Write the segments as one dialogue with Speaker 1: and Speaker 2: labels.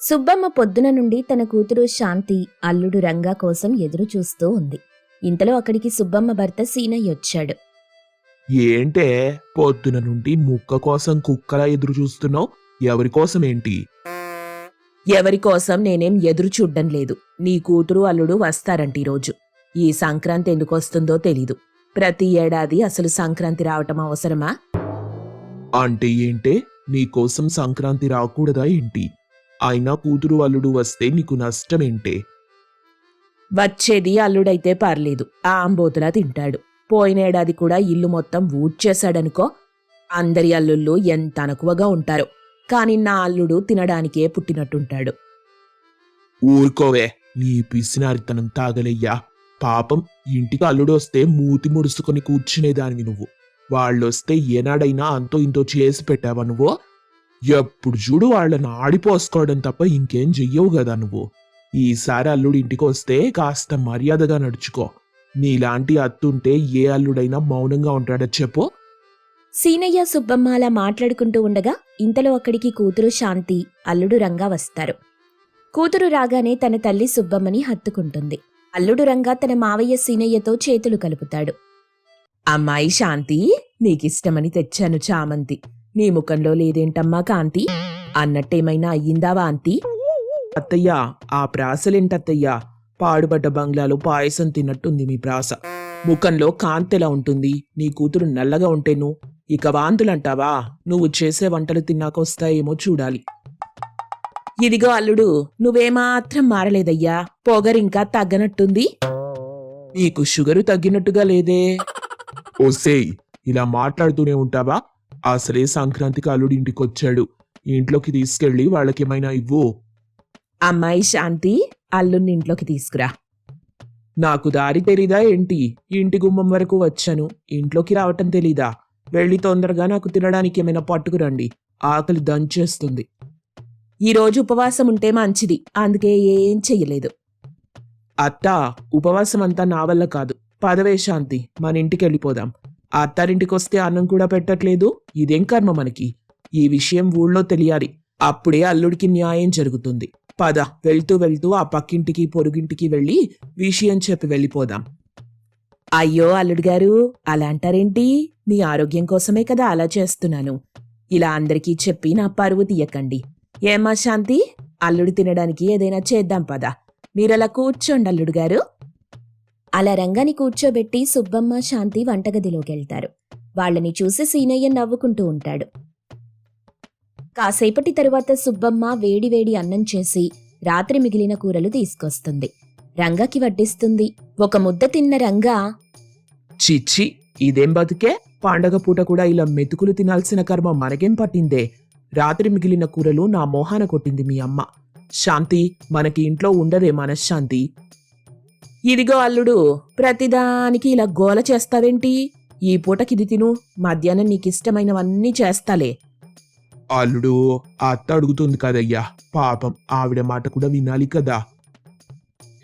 Speaker 1: సుబ్బమ్మ పొద్దున నుండి తన కూతురు శాంతి అల్లుడు రంగా కోసం ఎదురు చూస్తూ ఉంది. ఇంతలో అక్కడికి సుబ్బమ్మ భర్త సీనయ్య వచ్చాడు.
Speaker 2: ఏంటే? పొద్దున నుండి ముక్క కోసం కుక్కలా ఎదురు చూస్తున్నావు ఎవరి కోసం ఏంటి?
Speaker 1: ఎవరి కోసం నేనేం ఎదురు చూడ్డం లేదు. నీ కూతురు అల్లుడు వస్తారంట ఈరోజు. ఈ సంక్రాంతి ఎందుకు వస్తుందో తెలీదు. ప్రతి ఏడాది అసలు సంక్రాంతి రావటం అవసరమా?
Speaker 2: అంటే ఏంటే? నీకోసం సంక్రాంతి రాకూడదా ఏంటి? అయినా కూతురు అల్లుడు వస్తే నీకు నష్టమేంటే?
Speaker 1: వచ్చేది అల్లుడైతే పర్లేదు ఆ అంబోతులా తింటాడు. పోయినేడాది కూడా ఇల్లు మొత్తం ఊడ్చేశాడనుకో అందరి అల్లుళ్ళు ఎంత అనకువగా ఉంటారో. కాని నా అల్లుడు తినడానికే పుట్టినట్టుంటాడు.
Speaker 2: ఊరుకోవే నీ పిసినారితనం తాగలయ్యా. పాపం ఇంటికి అల్లుడు వస్తే మూతి ముడుచుకొని కూర్చునేదానివి నువ్వు. వాళ్ళొస్తే ఏనాడైనా అంతో ఇంతో చేసి పెట్టావా నువ్వు? ఎప్పుడు చూడు వాళ్ళని ఆడిపోసుకోవడం తప్ప ఇంకేం చెయ్యవు కదా నువ్వు. ఈసారి అల్లుడు ఇంటికి వస్తే కాస్త మర్యాదగా నడుచుకో. నీలాంటి అత్తుంటే ఏ అల్లుడైనా మౌనంగా ఉంటాడో చెప్పు?
Speaker 1: సీనయ్య సుబ్బమ్మ అలా మాట్లాడుకుంటూ ఉండగా ఇంతలో అక్కడికి కూతురు శాంతి అల్లుడు రంగా వస్తారు. కూతురు రాగానే తన తల్లి సుబ్బమ్మని హత్తుకుంటుంది. అల్లుడు రంగా తన మావయ్య సీనయ్యతో చేతులు కలుపుతాడు. అమ్మాయి శాంతి నీకిష్టమని తెచ్చాను చామంతి. నీ ముఖంలో లేదేంటమ్మా కాంతి? అన్నట్టేమైనా అయ్యిందా వాంతి
Speaker 2: అత్తయ్యా ఆ ప్రాసలేంటత్తయ్యా? పాడుబడ్డ బంగ్లాలో పాయసం తిన్నట్టుంది మీ ప్రాస. ముఖంలో కాంతెలా ఉంటుంది? నీ కూతురు నల్లగా ఉంటేను? ఇక వాంతులంటావా? నువ్వు చేసే వంటలు తిన్నాకొస్తాయేమో చూడాలి. ఇదిగో అల్లుడు నువ్వేమాత్రం మారలేదయ్యా. పొగరింకా తగ్గనట్టుంది? నీకు షుగరు తగ్గినట్టుగా లేదే? ఓసేయ్ ఇలా మాట్లాడుతూనే ఉంటావా? అసలే సంక్రాంతికి అల్లుడు ఇంటికొచ్చాడు. ఇంట్లోకి తీసుకెళ్ళి వాళ్ళకేమైనా ఇవ్వు.
Speaker 1: అమ్మాయి శాంతి అల్లుణ్ణి ఇంట్లోకి తీసుకురా.
Speaker 2: నాకు దారి తెలీదా ఏంటి? ఇంటి గుమ్మం వరకు వచ్చాను. ఇంట్లోకి రావటం తెలీదా? వెళ్ళి తొందరగా నాకు తినడానికి ఏమైనా పట్టుకురండి. ఆకలి దంచేస్తుంది.
Speaker 1: ఈ రోజు ఉపవాసం ఉంటే మంచిది. అందుకే ఏం చెయ్యలేదు.
Speaker 2: అత్త ఉపవాసం అంతా నా వల్ల కాదు. పదవే శాంతి. మన ఇంటికి వెళ్ళిపోదాం ఆ అత్తారింటికి వస్తే అన్నం కూడా పెట్టట్లేదు. ఇదేం కర్మ మనకి? ఈ విషయం ఊళ్ళో తెలియాలి. అప్పుడే అల్లుడికి న్యాయం జరుగుతుంది. పద వెళ్తూ వెళ్తూ ఆ పక్కింటికి పొరుగింటికి వెళ్ళి విషయం చెప్పి వెళ్ళిపోదాం.
Speaker 1: అయ్యో అల్లుడు గారు అలా అంటారేంటి? మీ ఆరోగ్యం కోసమే కదా అలా చేస్తున్నాను. ఇలా అందరికీ చెప్పి నా పరువు తీయకండి. ఏమా శాంతి? అల్లుడు తినడానికి ఏదైనా చేద్దాం పదా. మీరలా కూర్చోండి అల్లుడు గారు అలా రంగాని కూర్చోబెట్టి సుబ్బమ్మ శాంతి వంటగదిలోకి వెళ్తారు. వాళ్ళని చూసి సీనయ్య నవ్వుకుంటూ ఉంటాడు. కాసేపటి తరువాత సుబ్బమ్మ వేడివేడి అన్నం చేసి రాత్రి మిగిలిన కూరలు తీసుకొస్తుంది. రంగాకి వడ్డిస్తుంది. ఒక ముద్ద తిన్న రంగా
Speaker 2: చిచ్చి ఇదేం బతుకే? పండగ పూట కూడా ఇలా మెతుకులు తినాల్సిన కర్మ మనకేం పట్టిందే? రాత్రి మిగిలిన కూరలు నా మోహాన కొట్టింది మీ అమ్మ. శాంతి మనకి ఇంట్లో ఉండదే మనశ్శాంతి.
Speaker 1: ఇదిగో అల్లుడు ప్రతిదానికి ఇలా గోల చేస్తావేంటి? ఈ పూటకిది తిను మధ్యాహ్నం నీకిష్టమైనవన్నీ చేస్తాలే.
Speaker 2: అల్లుడు అత్త అడుగుతుంది కదయ్యా పాపం ఆవిడ మాట కూడా వినాలి కదా.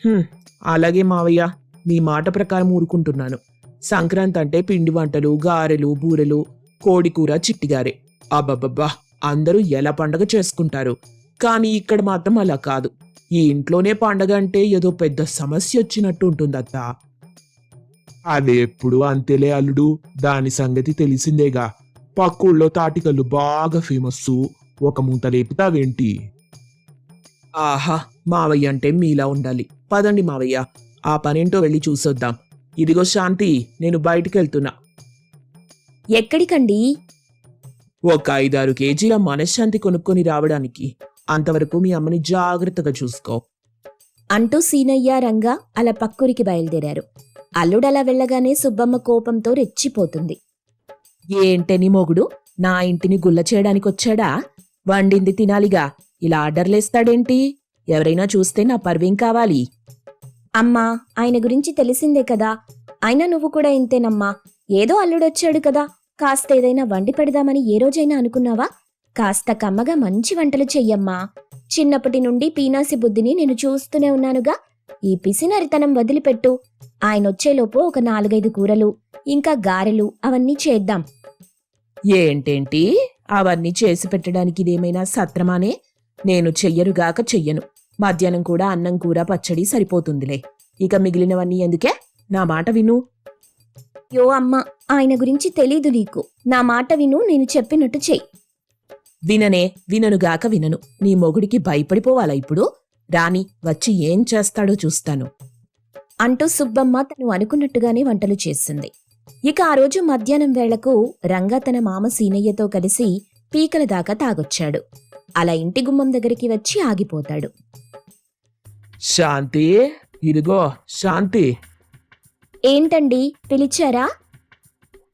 Speaker 2: "హ్మ్, అలాగే మావయ్య మీ మాట ప్రకారం ఊరుకుంటున్నాను. సంక్రాంతి అంటే పిండి వంటలు గారెలు బూరెలు కోడికూర చిట్టిగారే. అబ్బబ్బబ్బా అందరూ ఎలా పండగ చేసుకుంటారు? కానీ ఇక్కడ మాత్రం అలా కాదు. ఈ ఇంట్లోనే పండగ అంటే ఏదో పెద్ద సమస్య వచ్చినట్టు ఉంటుంది అది ఎప్పుడు అంతేలే అల్లుడు దాని సంగతి తెలిసిందేగా. పక్కూళ్ళో తాటికల్లు బాగా ఫేమస్ ఒక మూత లేపుతావేంటి? ఆహా మావయ్య అంటే మీలా ఉండాలి. పదండి మావయ్య ఆ పనేంటో వెళ్ళి చూసొద్దాం. ఇదిగో శాంతి నేను బయటికి వెళ్తున్నా
Speaker 1: ఎక్కడికండి?
Speaker 2: ఒక ఐదారు కేజీల మనశ్శాంతి కొనుక్కొని రావడానికి. అంతవరకు మీ అమ్మని జాగ్రత్తగా చూసుకో.
Speaker 1: అంటూ సీనయ్య రంగా అలా పక్కూరికి బయలుదేరారు. అల్లుడలా వెళ్ళగానే సుబ్బమ్మ కోపంతో రెచ్చిపోతుంది. ఏంటని మొగుడు? నా ఇంటిని గుల్ల చేయడానికొచ్చాడా వండింది తినాలిగా. ఇలా ఆర్డర్లేస్తాడేంటి ఎవరైనా చూస్తే నా పర్వేం కావాలి? అమ్మా ఆయన గురించి తెలిసిందే కదా. అయినా నువ్వు కూడా ఇంతేనమ్మా. ఏదో అల్లుడొచ్చాడు కదా. కాస్త ఏదైనా వండి పెడదామని ఏ రోజైనా అనుకున్నావా? కాస్త కమ్మగా మంచి వంటలు చెయ్యమ్మా. చిన్నప్పటి నుండి పీనాసి బుద్ధిని నేను చూస్తూనే ఉన్నానుగా. ఈ పిసినరితనం వదిలిపెట్టు. ఆయనొచ్చేలోపు ఒక నాలుగైదు కూరలు ఇంకా గారెలు అవన్నీ చేద్దాం. ఏంటేంటి? అవన్నీ చేసి పెట్టడానికి ఇదేమైనా సత్రమానే? నేను చెయ్యనుగాక చెయ్యను. మధ్యాహ్నం కూడా అన్నం కూర పచ్చడి సరిపోతుందిలే. ఇక మిగిలినవన్నీ ఎందుకే? నా మాట విను. యో అమ్మ ఆయన గురించి తెలీదు నీకు. నా మాట విను నేను చెప్పినట్టు చెయ్యి. విననే విననుగాక వినను. నీ మొగుడికి భయపడిపోవాలా ఇప్పుడు? రాని వచ్చి ఏం చేస్తాడో చూస్తాను. అంటూ సుబ్బమ్మ తను అనుకున్నట్టుగానే వంటలు చేసింది ఇక ఆ రోజు మధ్యాహ్నం వేళకు రంగా తన మామ సీనయ్యతో కలిసి పీకల దాకా తాగొచ్చాడు. అలా ఇంటి గుమ్మం దగ్గరికి వచ్చి ఆగిపోతాడు.
Speaker 2: శాంతి ఇదిగో శాంతి.
Speaker 1: ఏంటండి పిలిచారా?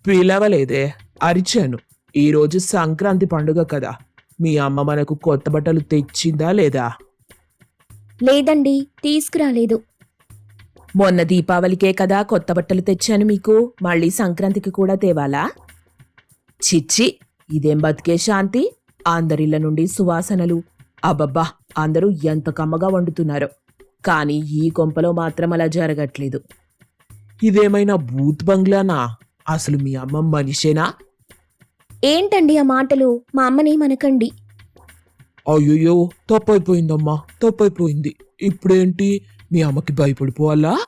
Speaker 2: పిలవలేదే అరిచాను. ఈరోజు సంక్రాంతి పండుగ కదా. మీ అమ్మ మనకు కొత్త బట్టలు తెచ్చిందా లేదా?
Speaker 1: లేదండి తీసుకురాలేదు. మొన్న దీపావళికే కదా కొత్త బట్టలు తెచ్చాను మీకు. మళ్ళీ సంక్రాంతికి కూడా తేవాలా? చిచ్చి ఇదేం బతికే శాంతి? అందరిళ్ళ నుండి సువాసనలు. అబ్బబ్బా అందరూ ఎంత కమ్మగా వండుతున్నారో. కానీ ఈ కొంపలో మాత్రం అలా జరగట్లేదు.
Speaker 2: ఇదేమైనా బూత్ బంగ్లానా? అసలు మీ అమ్మ మనిషేనా?
Speaker 1: ఏంటండి ఆ మాటలు? మా అమ్మని మనకండి.
Speaker 2: అయ్యో తప్పైపోయిందమ్మా తప్పైపోయింది. ఇప్పుడేంటి? మీ అమ్మకి భయపడిపోవాలా?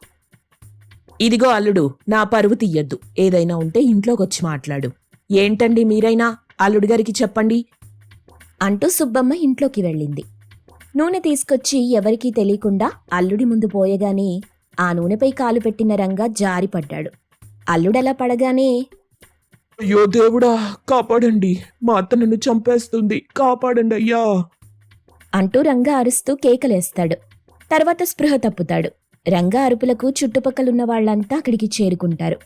Speaker 1: ఇదిగో అల్లుడు నా పరువు తీయద్దు. ఏదైనా ఉంటే ఇంట్లోకొచ్చి మాట్లాడు. ఏంటండి మీరైనా? అల్లుడు గారికి చెప్పండి. అంటూ సుబ్బమ్మ ఇంట్లోకి వెళ్ళింది. నూనె తీసుకొచ్చి ఎవరికీ తెలియకుండా అల్లుడి ముందు పోయగానే ఆ నూనెపై కాలు పెట్టిన రంగా జారిపడ్డాడు. అల్లుడలా పడగానే
Speaker 2: అయ్యో దేవుడా కాపాడండి. మా అత్త నన్ను చంపేస్తుంది. కాపాడండి అయ్యా
Speaker 1: అంటూ రంగా అరుస్తూ కేకలేస్తాడు. తర్వాత స్పృహ తప్పుతాడు. రంగా అరుపులకు చుట్టుపక్కలున్న వాళ్ళంతా అక్కడికి చేరుకుంటారు.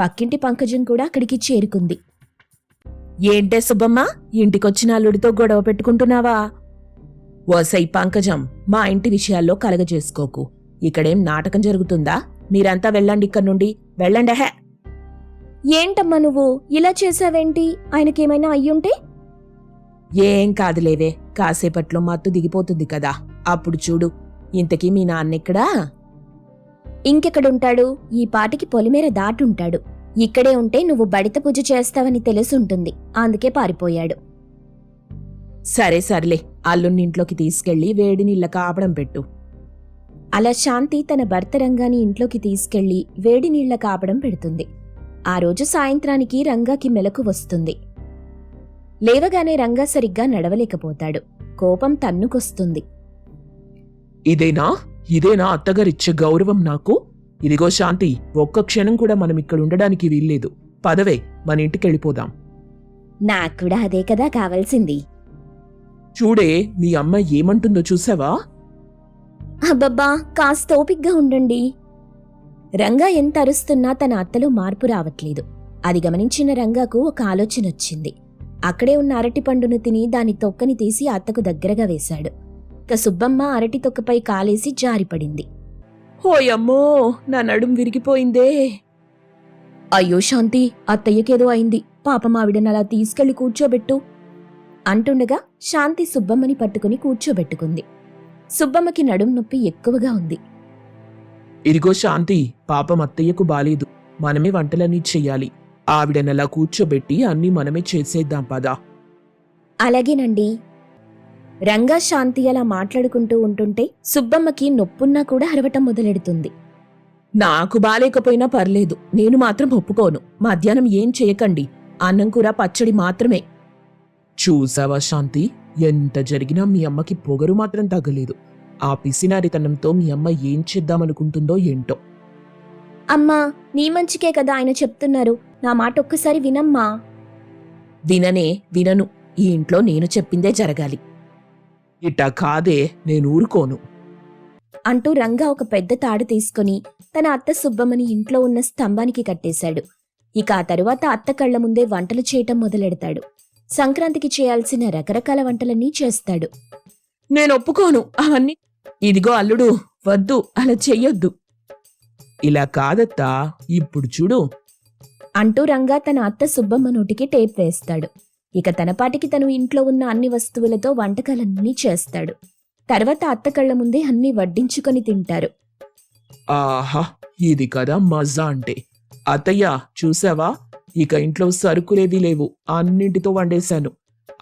Speaker 1: పక్కింటి పంకజం కూడా అక్కడికి చేరుకుంది. ఏంటే సుబ్బమ్మ ఇంటికొచ్చిన అల్లుడితో గొడవ పెట్టుకుంటున్నావా? ఓసై పంకజం మా ఇంటి విషయాల్లో కలగజేసుకోకు. ఇక్కడేం నాటకం జరుగుతుందా? మీరంతా వెళ్ళండి ఇక్కడి నుండి వెళ్ళండి హే ఏంటమ్మా నువ్వు? ఇలా చేసావేంటి ఆయనకేమైనా అయ్యుంటే? ఏం కాదులేవే కాసేపట్లో మత్తు దిగిపోతుంది కదా. అప్పుడు చూడు ఇంతకీ మీ నాన్నెక్కడా? ఇంకెక్కడుంటాడు? ఈ పాటికి పొలిమేర దాటుంటాడు. ఇక్కడే ఉంటే నువ్వు బడిత పూజ చేస్తావని తెలుసుంటుంది. అందుకే పారిపోయాడు. సరే సర్లే. అల్లుణ్ణి ఇంట్లోకి తీసుకెళ్ళి వేడి నీళ్ళ కాపడం పెట్టు. అలా శాంతి తన భర్త రంగాని ఇంట్లోకి తీసుకెళ్ళి వేడి నీళ్ళ కాపడం పెడుతుంది. ఆ రోజు సాయంత్రానికి రంగాకి మెలకు వస్తుంది. లేవగానే రంగా సరిగ్గా నడవలేకపోతాడు. కోపం తన్నుకొస్తుంది.
Speaker 2: ఇదేనా? ఇదేనా అత్తగారిచ్చే గౌరవం నాకు? ఇదిగో శాంతి ఒక్క క్షణం కూడా మనం ఇక్కడ ఉండడానికి వీల్లేదు. పదవే మన ఇంటికి వెళ్ళిపోదాం.
Speaker 1: నాకు కూడా అదే కదా కావాల్సింది.
Speaker 2: చూడే మీ అమ్మ ఏమంటుందో చూసావా?
Speaker 1: అబ్బబ్బా కాస్త ఓపిగ్గా ఉండండి. రంగా ఎంత అరుస్తున్నా తన అత్తలో మార్పు రావట్లేదు. అది గమనించిన రంగాకు ఒక ఆలోచన వచ్చింది. అక్కడే ఉన్న అరటి పండును తిని దాని తొక్కని తీసి అత్తకు దగ్గరగా వేశాడు. ఇక సుబ్బమ్మ అరటి తొక్కపై కాలేసి జారిపడింది.
Speaker 2: ఓయమ్మో నా నడుం విరిగిపోయిందే.
Speaker 1: అయ్యో శాంతి అత్తయ్యకేదో అయింది. పాపం ఆవిడని అలా తీసుకెళ్ళి కూర్చోబెట్టు. అంటుండగా శాంతి సుబ్బమ్మని పట్టుకుని కూర్చోబెట్టుకుంది. సుబ్బమ్మకి నడుం నొప్పి ఎక్కువగా ఉంది.
Speaker 2: ఇదిగో శాంతి పాపం అత్తయ్యకు బాలేదు. మనమే వంటలన్నీ చెయ్యాలి ఆవిడనలా కూర్చోబెట్టి అన్నీ మనమే చేసేద్దాం పదా.
Speaker 1: అలాగేనండి. రంగా శాంతి అలా మాట్లాడుకుంటూ ఉంటుంటే సుబ్బమ్మకి నొప్పున్నా కూడా అరవటం మొదలెడుతుంది.
Speaker 2: నాకు బాలేకపోయినా పర్లేదు నేను మాత్రం ఒప్పుకోను. మధ్యాహ్నం ఏం చేయకండి అన్నం కూర పచ్చడి మాత్రమే. చూసావా శాంతి ఎంత జరిగినా మీ అమ్మకి పొగరు మాత్రం తగ్గలేదు. ఆ పిసినారితనంతో మీ అమ్మ ఏం చేద్దామనుకుంటుందో ఏంటో.
Speaker 1: అమ్మా నీ మంచికే కదా ఆయన చెప్తున్నారు. నా మాట ఒక్కసారి వినమ్మా.
Speaker 2: విననే వినను. ఈ ఇంట్లో నేను చెప్పిందే జరగాలి. ఇట్టా కాదే నేను ఊరుకోను.
Speaker 1: అంటూ రంగా ఒక పెద్ద తాడు తీసుకుని తన అత్త సుబ్బమ్మని ఇంట్లో ఉన్న స్తంభానికి కట్టేశాడు. ఇక ఆ తరువాత అత్త కళ్ళ ముందే వంటలు చేయటం మొదలెడతాడు. సంక్రాంతికి చేయాల్సిన రకరకాల వంటలన్నీ చేస్తాడు.
Speaker 2: నేను ఒప్పుకోను. అవన్నీ ఇదిగో అల్లుడు వద్దు అలా చెయ్యొద్దు. ఇలా కాదత్తా ఇప్పుడు చూడు.
Speaker 1: అంటూ రంగా తన అత్త సుబ్బమ్మ నోటికి టేప్ వేస్తాడు. ఇక తన పాటికి తను ఇంట్లో ఉన్న అన్ని వస్తువులతో వంటకాలన్నీ చేస్తాడు. తర్వాత అత్త కళ్ళ ముందే అన్ని వడ్డించుకొని తింటారు.
Speaker 2: ఆహా ఇది కదా మజా అంటే. అత్తయ్య చూసావా? ఇక ఇంట్లో సరుకులేవి లేవు అన్నింటితో వండేశాను.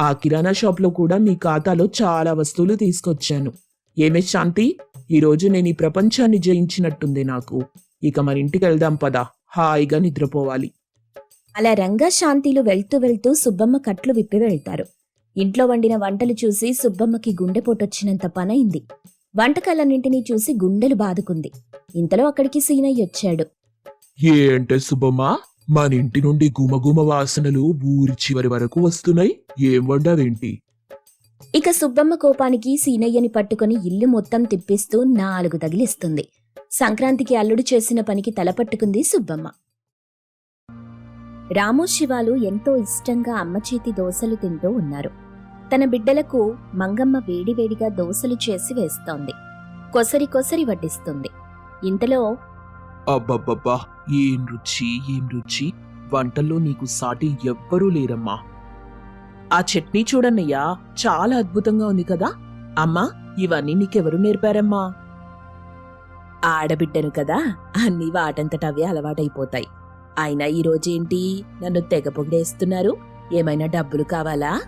Speaker 1: ఆ కిరాణా షాప్లో కూడా మీ ఖాతాలో చాలా వస్తువులు తీసుకొచ్చాను. ఏమే శాంతి? ఈరోజు నేను ఈ ప్రపంచాన్ని జయించినట్టుంది నాకు. ఇక మన ఇంటికి వెళ్దాం పదా. హాయిగా నిద్రపోవాలి.
Speaker 3: అలా రంగా శాంతిలు వెళ్తూ వెళ్తూ సుబ్బమ్మ కట్లు విప్పి వెళ్తారు. ఇంట్లో వండిన వంటలు చూసి సుబ్బమ్మకి గుండెపోటొచ్చినంత పనైంది. వంటకాలన్నింటినీ చూసి గుండెలు బాదుకుంది. ఇంతలో అక్కడికి సీనయ్య వచ్చాడు.
Speaker 1: ఏంటే సుబ్బమ్మ? మన ఇంటి నుండి గుమగుమ వాసనలు ఊరి చివరి వరకు వస్తున్నాయి. ఏం వండావేంటి?
Speaker 3: ఇక సుబ్బమ్మ కోపానికి సీనయ్యని పట్టుకొని ఇల్లు మొత్తం తిప్పిస్తూ నాలుగు తగిలిస్తుంది. సంక్రాంతికి అల్లుడు చేసిన పనికి తలపట్టుకుంది సుబ్బమ్మ. రాము శివాలు ఎంతో ఇష్టంగా అమ్మ చేతి దోసలు తింటూ ఉన్నారు. తన బిడ్డలకు మంగమ్మ వేడివేడిగా దోశలు చేసి వేస్తోంది. కొసరి కొసరి వడ్డిస్తుంది. ఇంతలో
Speaker 1: అబ్బబ్బబ్బా ఏం రుచి ఏం రుచి? వంటల్లో నీకు సాటి ఎవ్వరూ లేరమ్మా. ఆ చట్నీ చూడన్నయ్యా చాలా అద్భుతంగా ఉంది కదా? అమ్మా ఇవన్నీ నీకెవరు నేర్పారమ్మా? ఆడబిడ్డను కదా అన్నీ వాటంతటవే అలవాటైపోతాయి. అయినా ఈ రోజేంటి నన్ను తెగ పొగిడేస్తున్నారు? ఏమైనా డబ్బులు కావాలా?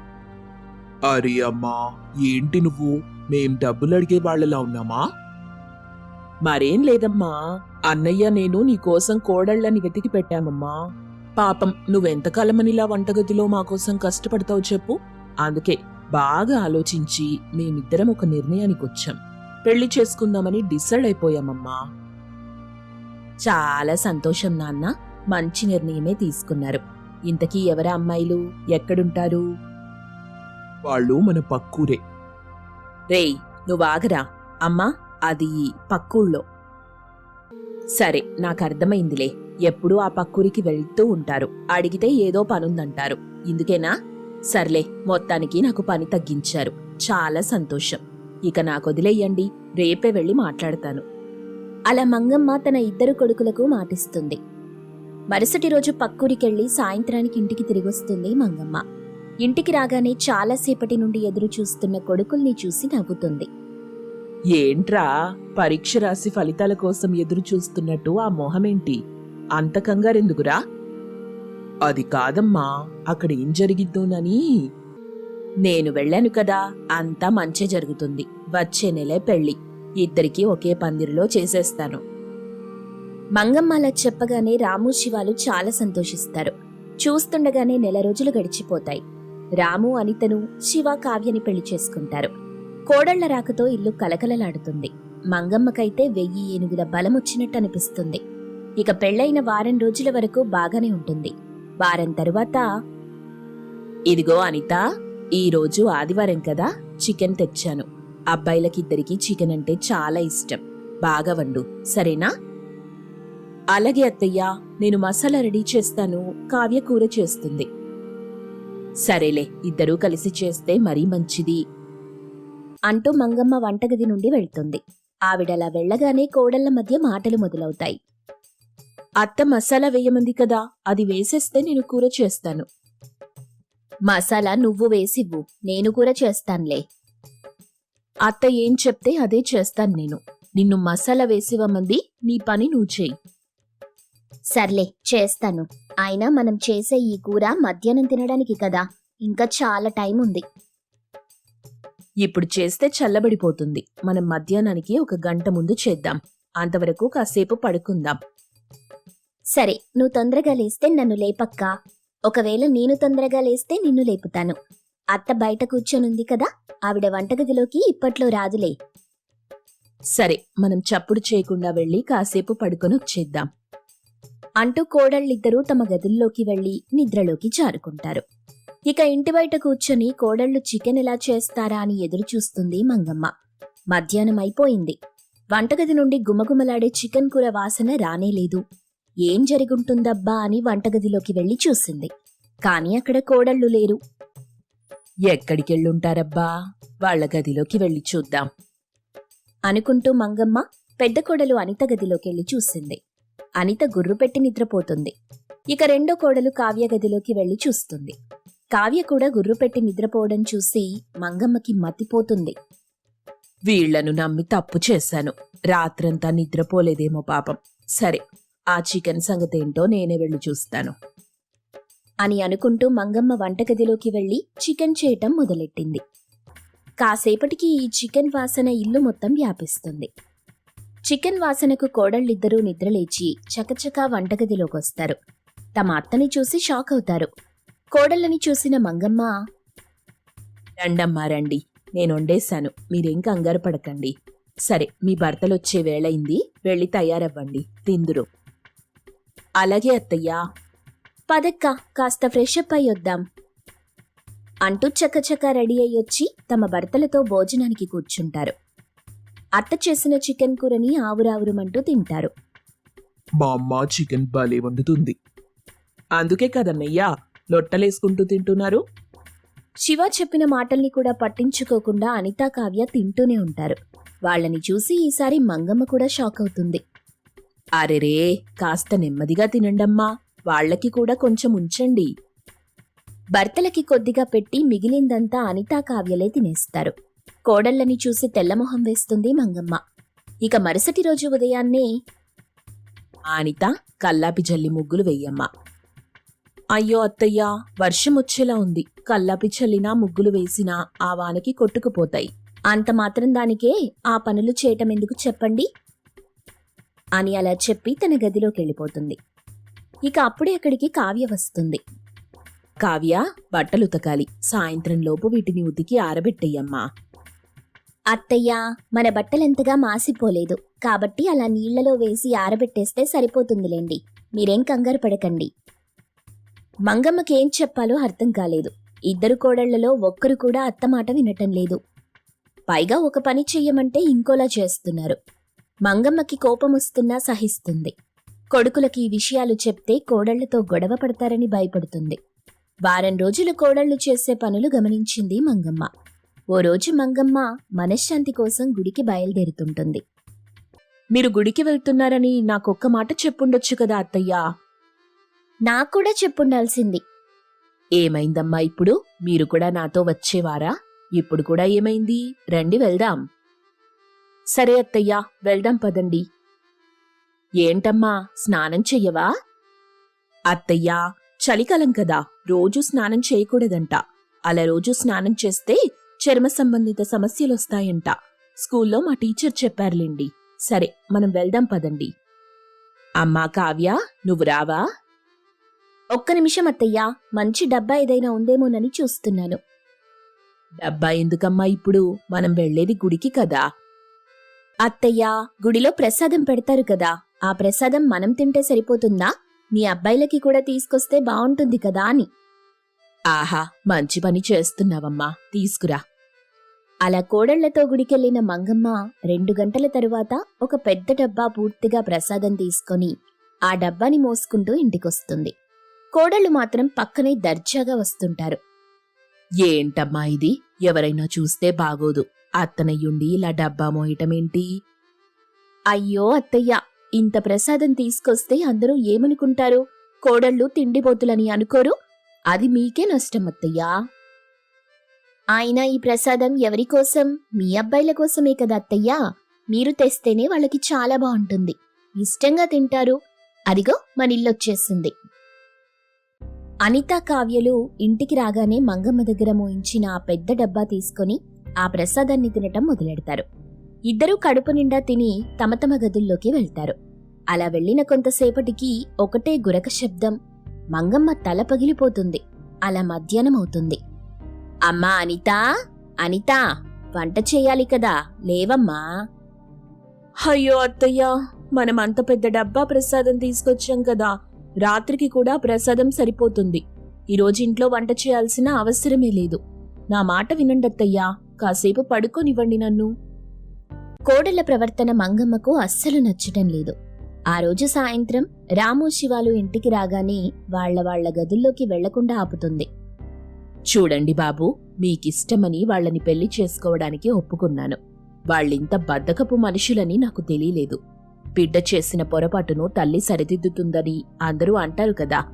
Speaker 1: అరే అమ్మా ఏంటి నువ్వు? మేం డబ్బులు అడిగే వాళ్ళలా ఉన్నామా? మరేం లేదమ్మా. అన్నయ్య నేను నీకోసం కోడళ్ళని వెతికి పెట్టామమ్మా. పాపం నువ్వెంతకాలమనిలా వంటగదిలో మా కోసం కష్టపడతావు చెప్పు? అందుకే బాగా ఆలోచించి మేమిద్దరం ఒక నిర్ణయానికి వచ్చాం పెళ్ళి చేసుకుందామని డిసైడ్ అయిపోయామమ్మా. చాలా సంతోషం నాన్న. మంచి నిర్ణయమే తీసుకున్నారు. ఇంతకీ ఎవరా అమ్మాయిలు? ఎక్కడుంటారు? వాళ్ళు మన పక్కూరే. రేయ్ నువ్వు ఆగరా అమ్మా అది పక్కూళ్ళో. సరే నాకు అర్థమైందిలే ఎప్పుడూ ఆ పక్కూరికి వెళ్తూ ఉంటారు. అడిగితే ఏదో పనుందంటారు. ఇందుకేనా? సర్లే మొత్తానికి నాకు పని తగ్గించారు. చాలా సంతోషం. ఇక నాకు వదిలేయండి రేపే వెళ్ళి మాట్లాడతాను. అలా మంగమ్మ తన ఇద్దరు కొడుకులకు మాటిస్తుంది. మరుసటి రోజు పక్కూరికెళ్ళి సాయంత్రానికి ఇంటికి తిరిగొస్తుంది మంగమ్మ. ఇంటికి రాగానే చాలాసేపటి నుండి ఎదురు చూస్తున్న కొడుకుల్ని చూసి నవ్వుతుంది. ఏంట్రా? పరీక్ష రాసి ఫలితాల కోసం ఎదురు చూస్తున్నట్టు ఆ మొహమేంటి? అంత కంగారెందుకురా? అది కాదమ్మా అక్కడ ఏం జరిగిద్దోనని. నేను వెళ్ళాను కదా అంతా మంచి జరుగుతుంది. వచ్చే నెలే పెళ్ళి ఇద్దరికీ ఒకే పందిరిలో చేసేస్తాను. మంగమ్మ అలా చెప్పగానే రాము శివాలు చాలా సంతోషిస్తారు. చూస్తుండగానే నెల రోజులు గడిచిపోతాయి. రాము అనితను శివ కావ్యని పెళ్ళి చేసుకుంటారు. కోడళ్ళ రాకతో ఇల్లు కలకలలాడుతుంది. మంగమ్మకైతే వెయ్యి ఏనుగుల బలమొచ్చినట్టు అనిపిస్తుంది ఇక పెళ్ళైన వారం రోజుల వరకు బాగానే ఉంటుంది. వారం తరువాత ఇదిగో అనిత ఈరోజు ఆదివారం కదా చికెన్ తెచ్చాను. అబ్బాయిలకిద్దరికి చికెన్ అంటే చాలా ఇష్టం. బాగా వండు సరేనా? అలాగే అత్తయ్య నేను మసాలా రెడీ చేస్తాను కావ్య కూర చేస్తుంది. సరేలే ఇద్దరూ కలిసి చేస్తే మరీ మంచిది. అంటూ మంగమ్మ వంటగది నుండి వెళ్తుంది. ఆవిడలా వెళ్ళగానే కోడళ్ళ మధ్య మాటలు మొదలవుతాయి. అత్త మసాలా వేయమంది కదా అది వేసేస్తే నేను కూర చేస్తాను. మసాలా నువ్వు వేసివ్వు నేను కూర చేస్తానులే. అత్త ఏం చెప్తే అదే చేస్తాను నేను. నిన్ను మసాలా వేసివ్వమంది నీ పని నువ్వు చెయ్యి సర్లే చేస్తాను. అయినా మనం చేసే ఈ కూర మధ్యాహ్నం తినడానికి కదా ఇంకా చాలా టైం ఉంది. ఇప్పుడు చేస్తే చల్లబడిపోతుంది. మనం మధ్యాహ్నానికి ఒక గంట ముందు చేద్దాం. అంతవరకు కాసేపు పడుకుందాం. సరే నువ్వు తొందరగా లేస్తే నన్ను లేపక్క. ఒకవేళ నేను తొందరగా లేస్తే నిన్ను లేపుతాను. అత్త బయట కూర్చొనుంది కదా ఆవిడ వంటగదిలోకి ఇప్పట్లో రాదులే. సరే మనం చప్పుడు చేయకుండా వెళ్ళి కాసేపు పడుకొని వచ్చేద్దాం అంటూ కోడళ్ళిద్దరూ తమ గదుల్లోకి వెళ్ళి నిద్రలోకి జారుకుంటారు. ఇక ఇంటి బయట కూర్చొని కోడళ్ళు చికెన్ ఎలా చేస్తారా అని ఎదురు చూస్తుంది మంగమ్మ. మధ్యాహ్నం అయిపోయింది వంటగది నుండి గుమగుమలాడే చికెన్ కూర వాసన రానేలేదు. ఏం జరిగుంటుందబ్బా అని వంటగదిలోకి వెళ్ళి చూసింది. కాని అక్కడ కోడళ్ళు లేరు. ఎక్కడికెళ్ళుంటారబ్బా? వాళ్ళ గదిలోకి వెళ్ళి చూద్దాం. అనుకుంటూ మంగమ్మ పెద్ద కోడలు అనిత గదిలోకెళ్ళి చూసింది. అనిత గుర్రు పెట్టి నిద్రపోతుంది. ఇక రెండో కోడలు కావ్య గదిలోకి వెళ్ళి చూస్తుంది. కావ్య కూడా గుర్రు పెట్టి నిద్రపోవడం చూసి మంగమ్మకి మతిపోతుంది. వీళ్ళను నమ్మి తప్పు చేశాను. రాత్రంతా నిద్రపోలేదేమో పాపం. సరే ఆ చికెన్ సంగతి ఏంటో నేనే వెళ్ళి చూస్తాను. అని అనుకుంటూ మంగమ్మ వంటగదిలోకి వెళ్ళి చికెన్ చేయటం మొదలెట్టింది. కాసేపటికి ఈ చికెన్ వాసన ఇల్లు మొత్తం వ్యాపిస్తుంది. చికెన్ వాసనకు కోడళ్ళిద్దరూ నిద్రలేచి చకచకా వంటగదిలోకొస్తారు. తమ అత్తని చూసి షాక్ అవుతారు కోడళ్ళని చూసిన మంగమ్మ
Speaker 2: రండమ్మా రండి. నేను వండేశాను. మీరేం కంగారు పడకండి. సరే మీ భర్తలొచ్చే వేళయింది వెళ్ళి తయారవ్వండి. తిందురు.
Speaker 1: అలాగే అత్తయ్యా. పదక్క కాస్త ఫ్రెష్ అప్ అయి వద్దాం. అంటూ చకచక రెడీ అయ్యొచ్చి తమ భర్తలతో భోజనానికి కూర్చుంటారు. అత్త చేసిన చికెన్ కూరని ఆవురావురమంటూ తింటారు.
Speaker 2: మా అమ్మ చికెన్ భలే వండుతుంది. అందుకే కదన్నయ్యా లొట్టలేసుకుంటూ తింటున్నారు.
Speaker 1: శివ చెప్పిన మాటల్ని కూడా పట్టించుకోకుండా అనితా కావ్య తింటూనే ఉంటారు. వాళ్ళని చూసి ఈసారి మంగమ్మ కూడా షాక్ అవుతుంది.
Speaker 2: అరెరే కాస్త నెమ్మదిగా తినండమ్మా. వాళ్ళకి కూడా కొంచెం ఉంచండి.
Speaker 1: భర్తలకి కొద్దిగా పెట్టి మిగిలిందంతా అనితా కావ్యలే తినేస్తారు. కోడళ్ళని చూసి తెల్లమొహం వేస్తుంది మంగమ్మ. ఇక మరుసటి రోజు ఉదయాన్నే
Speaker 2: అనిత కల్లాపి జల్లి ముగ్గులు వెయ్యమ్మ అయ్యో అత్తయ్యా వర్షం వచ్చేలా ఉంది. కల్లాపి చల్లినా ముగ్గులు వేసినా ఆ వానకి కొట్టుకుపోతాయి.
Speaker 1: అంత మాత్రం దానికే ఆ పనులు చేయటం ఎందుకు చెప్పండి? అని అలా చెప్పి తన గదిలోకి వెళ్ళిపోతుంది ఇక అప్పుడే అక్కడికి కావ్య వస్తుంది.
Speaker 2: కావ్య బట్టలు ఉతకాలి. సాయంత్రం లోపు వీటిని ఉతికి ఆరబెట్టయ్యమ్మా
Speaker 1: అత్తయ్య మన బట్టలెంతగా మాసిపోలేదు. కాబట్టి అలా నీళ్ళలో వేసి ఆరబెట్టేస్తే సరిపోతుందిలేండి. మీరేం కంగారు పడకండి. మంగమ్మకి ఏం చెప్పాలో అర్థం కాలేదు. ఇద్దరు కోడళ్ళలో ఒక్కరు కూడా అత్తమాట వినటం లేదు. పైగా ఒక పని చెయ్యమంటే ఇంకోలా చేస్తున్నారు. మంగమ్మకి కోపం వస్తున్నా సహిస్తుంది. కొడుకులకి ఈ విషయాలు చెప్తే కోడళ్ళతో గొడవ పడతారని భయపడుతుంది. వారం రోజులు కోడళ్ళు చేసే పనులు గమనించింది మంగమ్మ. ఓ రోజు మంగమ్మ మనశ్శాంతి కోసం గుడికి బయలుదేరుతుంటుంది.
Speaker 2: మీరు గుడికి వెళ్తున్నారని నాకొక్క మాట చెప్పుండొచ్చు కదా అత్తయ్యా?
Speaker 1: నాకు కూడా చెప్పుండాల్సింది.
Speaker 2: ఏమైందమ్మా ఇప్పుడు? మీరు కూడా నాతో వచ్చేవారా? ఇప్పుడు కూడా ఏమైంది? రండి వెళ్దాం. సరే అత్తయ్యా వెళ్దాం పదండి. ఏంటమ్మా స్నానం చెయ్యవా? అత్తయ్యా చలికాలం కదా రోజు స్నానం చేయకూడదంట. అలా రోజు స్నానం చేస్తే చర్మ సంబంధిత సమస్యలొస్తాయంట. స్కూల్లో మా టీచర్ చెప్పారులేండి. సరే మనం వెళ్దాం పదండి. అమ్మా కావ్య నువ్వు రావా?
Speaker 1: ఒక్క నిమిషం అత్తయ్యా మంచి డబ్బా ఏదైనా ఉందేమోనని చూస్తున్నాను.
Speaker 2: డబ్బా ఎందుకమ్మా ఇప్పుడు? మనం వెళ్ళేది గుడికి కదా.
Speaker 1: అత్తయ్యా గుడిలో ప్రసాదం పెడతారు కదా. ఆ ప్రసాదం మనం తింటే సరిపోతుందా? మీ అబ్బాయిలకి కూడా తీసుకొస్తే బావుంటుంది కదా అని.
Speaker 2: ఆహా మంచి పని చేస్తున్నావమ్మా. తీసుకురా.
Speaker 1: అలా కోడళ్ళతో గుడికెళ్ళిన మంగమ్మ రెండు గంటల తరువాత ఒక పెద్ద డబ్బా పూర్తిగా ప్రసాదం తీసుకొని ఆ డబ్బాని మోసుకుంటూ ఇంటికొస్తుంది. కోడళ్ళు మాత్రం పక్కనే దర్జాగా వస్తుంటారు.
Speaker 2: ఏంటమ్మా ఇది? ఎవరైనా చూస్తే బాగోదు. అత్తనయ్యుండి ఇలా డబ్బా మోయటమేంటి?
Speaker 1: అయ్యో అత్తయ్య ఇంత ప్రసాదం తీసుకొస్తే అందరూ ఏమనుకుంటారు? కోడళ్ళు తిండిపోతులని అనుకోరు? అది మీకే నష్టం అత్తయ్యా. ఆయన ఈ ప్రసాదం ఎవరి కోసం? మీ అబ్బాయిల కోసమే కదా అత్తయ్యా. మీరు తెస్తేనే వాళ్ళకి చాలా బాగుంటుంది. ఇష్టంగా తింటారు. అదిగో మన ఇల్లొచ్చేసింది అనిత కావ్యలు ఇంటికి రాగానే మంగమ్మ దగ్గర మోయించిన ఆ పెద్ద డబ్బా తీసుకొని ఆ ప్రసాదాన్ని తినటం మొదలెడతారు. ఇద్దరూ కడుపు నిండా తిని తమ తమ గదుల్లోకి వెళ్తారు. అలా వెళ్ళిన కొంతసేపటికి ఒకటే గురక శబ్దం మంగమ్మ తల పగిలిపోతుంది. అలా మధ్యాహ్నం అవుతుంది. అమ్మా అనితా అనితా వంట చేయాలి కదా లేవమ్మా.
Speaker 2: అయ్యో అత్తయ్యా మనం అంత పెద్ద డబ్బా ప్రసాదం తీసుకొచ్చాం కదా రాత్రికి కూడా ప్రసాదం సరిపోతుంది. ఈరోజు ఇంట్లో వంట చేయాల్సిన అవసరమే లేదు. నా మాట వినండి అత్తయ్యా. కాసేపు పడుకోనివ్వండి నన్ను.
Speaker 1: కోడళ్ళ ప్రవర్తన మంగమ్మకు అస్సలు నచ్చటం లేదు. ఆ రోజు సాయంత్రం రాము శివాలు ఇంటికి రాగానే వాళ్ళ వాళ్ళ గదుల్లోకి వెళ్ళకుండా ఆపుతుంది.
Speaker 2: చూడండి బాబు మీకిష్టమని వాళ్ళని పెళ్ళి చేసుకోవడానికి ఒప్పుకున్నాను. వాళ్ళింత బద్ధకపు మనుషులని నాకు తెలియలేదు. బిడ్డ చేసిన పొరపాటును తల్లి సరిదిద్దుతుందని అందరూ అంటారు కదా.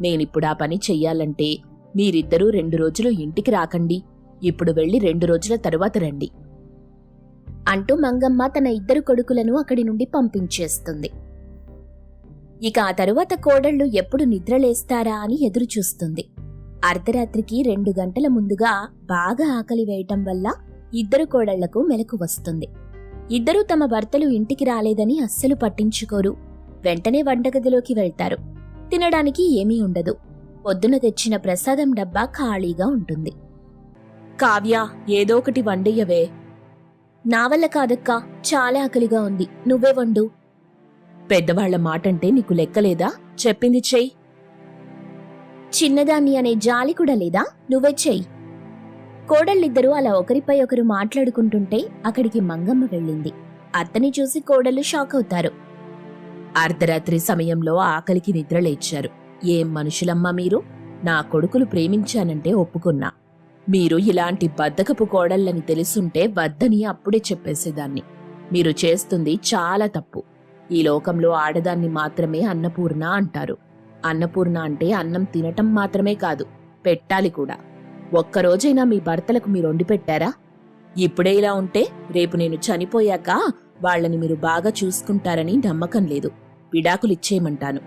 Speaker 2: నేనిప్పుడు ఆ పని చెయ్యాలంటే మీరిద్దరూ రెండు రోజులు ఇంటికి రాకండి. ఇప్పుడు వెళ్ళి రెండు రోజుల తరువాత రండి.
Speaker 1: అంటూ మంగమ్మ తన ఇద్దరు కొడుకులను అక్కడి నుండి పంపించేస్తుంది. ఇక ఆ తరువాత కోడళ్ళు ఎప్పుడు నిద్రలేస్తారా అని ఎదురుచూస్తుంది. అర్ధరాత్రికి రెండు గంటల ముందుగా బాగా ఆకలి వేయటం వల్ల ఇద్దరు కోడళ్ళకు మెలకు వస్తుంది. ఇద్దరూ తమ భర్తలు ఇంటికి రాలేదని అస్సలు పట్టించుకోరు. వెంటనే వంటగదిలోకి వెళ్తారు. తినడానికి ఏమీ ఉండదు. పొద్దున తెచ్చిన ప్రసాదం డబ్బా ఖాళీగా ఉంటుంది. కావ్య ఏదో ఒకటి వండయ్యవే. నా వల్ల కాదక్కా చాలా ఆకలిగా ఉంది. నువ్వే వండు. పెద్దవాళ్ళ మాటంటే నీకు లెక్కలేదా? చెప్పింది చెయ్యి. చిన్నదాన్ని అనే జాలి కూడా లేదా? నువ్వే చెయ్యి. కోడళ్ళిద్దరూ అలా ఒకరిపై ఒకరు మాట్లాడుకుంటుంటే అక్కడికి మంగమ్మ వెళ్ళింది. అత్తని చూసి కోడళ్ళు షాక్ అవుతారు. అర్ధరాత్రి సమయంలో ఆకలికి నిద్రలేచారు ఏం మనుషులమ్మా మీరు? నా కొడుకులు ప్రేమించానంటే ఒప్పుకున్నా. మీరు ఇలాంటి బద్దకపు కోడళ్ళని తెలుసుంటే వద్దని అప్పుడే చెప్పేసేదాన్ని. మీరు చేస్తుంది చాలా తప్పు. ఈ లోకంలో ఆడదాన్ని మాత్రమే అన్నపూర్ణ అంటారు. అన్నపూర్ణ అంటే అన్నం తినటం మాత్రమే కాదు పెట్టాలి కూడా. ఒక్కరోజైనా మీ భర్తలకు మీరు వండి పెట్టారా? ఇప్పుడే ఇలా ఉంటే రేపు నేను చనిపోయాక వాళ్ళని మీరు బాగా చూసుకుంటారని నమ్మకం లేదు. విడాకులిచ్చేయమంటాను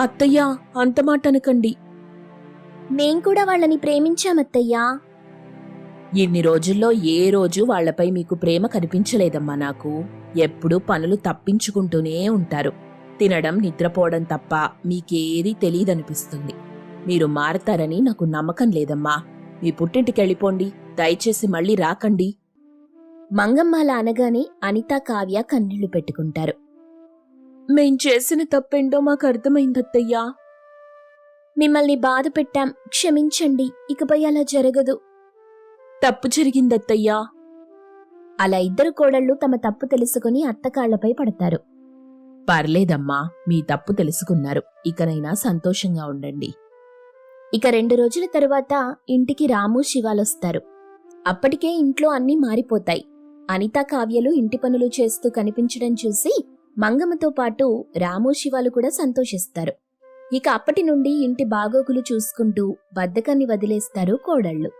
Speaker 1: అత్తయ్యా అంత మాట అనకండి మేం కూడా వాళ్ళని ప్రేమించామత్తయ్యా ఇన్ని రోజుల్లో ఏ రోజు వాళ్ళపై మీకు ప్రేమ కనిపించలేదమ్మా నాకు. ఎప్పుడూ పనులు తప్పించుకుంటూనే ఉంటారు. తినడం నిద్రపోవడం తప్ప మీకేదీ తెలియదనిపిస్తుంది మీరు మారతారని నాకు నమ్మకం లేదమ్మా. మీ పుట్టింటికెళ్ళిపోండి దయచేసి మళ్ళీ రాకండి. మంగమ్మ అలా అనగానే అనిత కావ్య కన్నీళ్ళు పెట్టుకుంటారు. మేం చేసిన తప్పేంటో మాకు అర్థమైందత్తయ్యా. మిమ్మల్ని బాధ పెట్టాం. క్షమించండి. ఇకపై అలా జరగదు. తప్పు జరిగిందత్తయ్యా. అలా ఇద్దరు కోడళ్ళు తమ తప్పు తెలుసుకుని అత్తకాళ్ళపై పడతారు. పర్లేదమ్మా. మీ తప్పు తెలుసుకున్నారు. ఇకనైనా సంతోషంగా ఉండండి. ఇక రెండు రోజుల తరువాత ఇంటికి రాము శివాలొస్తారు అప్పటికే ఇంట్లో అన్నీ మారిపోతాయి. అనితా కావ్యలు ఇంటి పనులు చేస్తూ కనిపించడం చూసి మంగమ్మతో పాటు రాము శివాలు కూడా సంతోషిస్తారు. ఇక అప్పటి నుండి ఇంటి బాగోగులు చూసుకుంటూ బద్దకాన్ని వదిలేస్తారు కోడళ్ళు.